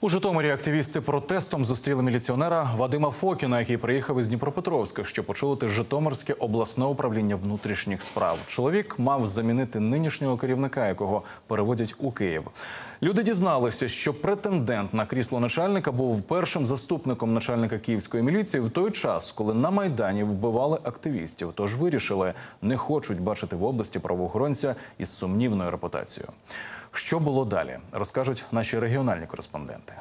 У Житомирі активісти протестом зустріли міліціонера Вадима Фокіна, який приїхав із Дніпропетровська, щоб очолити Житомирське обласне управління внутрішніх справ. Чоловік мав замінити нинішнього керівника, якого переводять у Київ. Люди дізналися, що претендент на крісло начальника був першим заступником начальника київської міліції в той час, коли на майдані вбивали активістів. Тож вирішили, не хочуть бачити в області правоохоронця із сумнівною репутацією. Що було далі, розкажуть наші регіональні кореспонденти.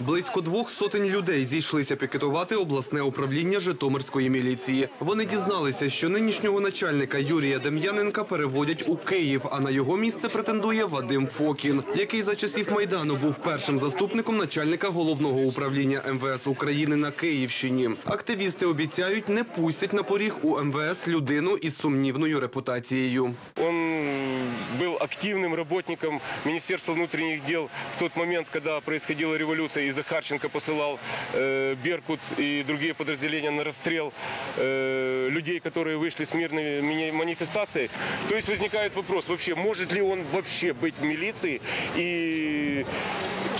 Близько двох сотень людей зійшлися пікетувати обласне управління Житомирської міліції. Вони дізналися, що нинішнього начальника Юрія Дем'яненка переводять у Київ, а на його місце претендує Вадим Фокін, який за часів майдану був першим заступником начальника головного управління МВС України на Київщині. Активісти обіцяють, не пустять на поріг у МВС людину із сумнівною репутацією. Он был активным работником Министерства внутренних дел в тот момент, когда происходила революция, и Захарченко посылал э, Беркут и другие подразделения на расстрел э, людей, которые вышли с мирной манифестацией. То есть возникает вопрос, вообще, может ли он вообще быть в милиции и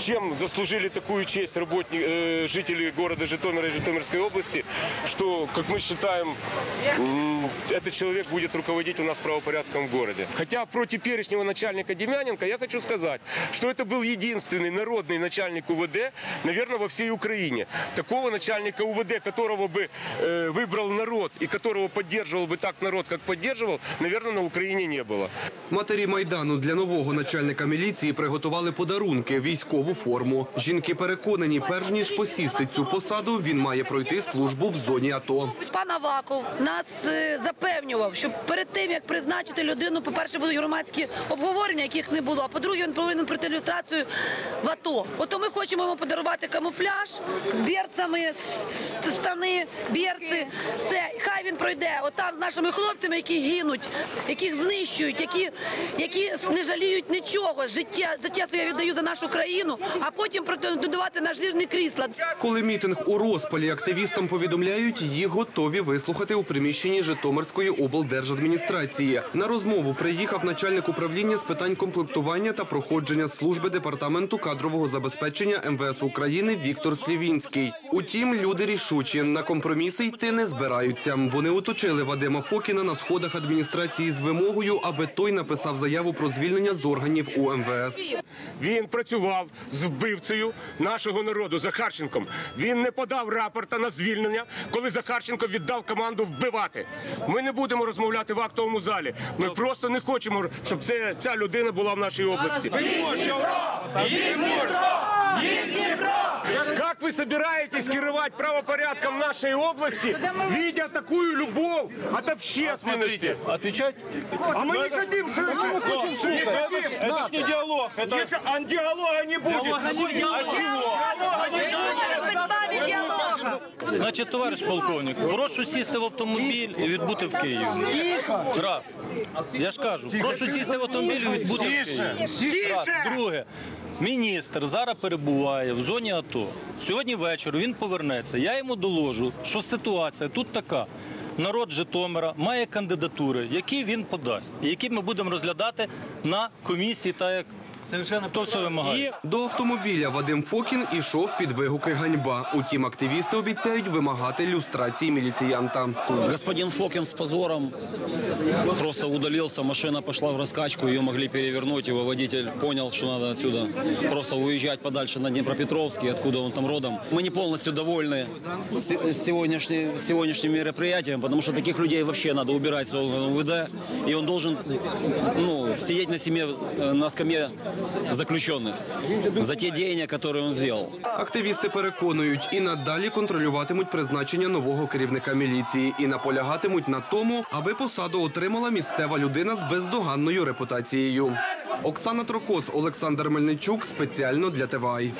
чем заслужили такую честь работни- э, жители города Житомира и Житомирской области, что, как мы считаем, м, этот человек будет руководить у нас правопорядком в городе. Хотя про теперешнего начальника Демяненко я хочу сказать, что это был единственный народный начальник УВД, наверное, во всей Украине. Такого начальника УВД, которого бы э, выбрал народ и которого поддерживал бы так народ, как поддерживал, наверное, на Украине не было. Матері Майдану для нового начальника міліції приготували подарунки, військову форму. Жінки переконані, перш ніж посісти цю посаду, він має пройти службу в зоні АТО. Пан Аваков нас е, запевнював, що перед тим як призначити людину, по-перше, будуть громадські обговорення, яких не було. А по-друге, він повинен пройти ілюстрацію в АТО. Ото ми хочемо йому подарувати камуфляж з берцями, штани, берці. Все, хай він пройде. Отам з нашими хлопцями, які гинуть, яких знищують, які, які не жаліють нічого. Життя, життя своє віддають за нашу країну, а потім претендувати на жирні крісла. Коли мітинг у розпалі, активістам повідомляють, їх готові вислухати у приміщенні Житомирської облдержадміністрації. На розмову приїхав начальник управління з питань комплектування та проходження служби департаменту кадрового забезпечення МВС України Віктор Слівінський. Утім, люди рішучі на компроміси йти не збираються. Вони оточили Вадима Фокіна на сходах адміністрації з вимогою, аби той написав заяву про звільнення з органів у МВС. Він працював з вбивцею нашого народу Захарченком. Він не подав рапорта на звільнення, коли Захарченко віддав команду вбивати. Ми не будемо розмовляти в актовому залі. Ми просто не хочемо, щоб це, ця людина була в нашій області. Как вы собираетесь керовать правопорядком нашей области, видя такую любовь от общественности? Отвечать? А мы не хотим слышать. Это ж не диалог. Это а диалога не будет. Диалога не будет. А чего? Значить, товариш полковник, прошу сісти в автомобіль і відбути в Києві. Раз. Я ж кажу, прошу сісти в автомобіль і відбути в Києві. Раз. Друге. Міністр зараз перебуває в зоні АТО. Сьогодні ввечері він повернеться. Я йому доложу, що ситуація тут така. Народ Житомира має кандидатури, які він подасть, і які ми будемо розглядати на комісії, так як то все вимагає. До автомобіля Вадим Фокін ішов під вигуки ганьба. Утім, активісти обіцяють вимагати люстрації міліціянта. Господин Фокин с позором просто удалился, машина пошла в раскачку, ее могли перевернуть, его водитель понял, что надо отсюда просто уезжать подальше на Днепропетровский, откуда он там родом. Мы не полностью довольны с с сегодняшней- с сегодняшним мероприятием, потому что таких людей вообще надо убирать с органов УВД, и он должен ну, сидеть на, семье, э, на скамье заключенных за те деяния, которые он сделал. Активісти переконують і надалі контролюватимуть призначення нового керівника міліції і наполягатимуть на тому, аби посаду отримала місцева людина з бездоганною репутацією. Оксана Трокос, Олександр Мельничук спеціально для ТВАЙ.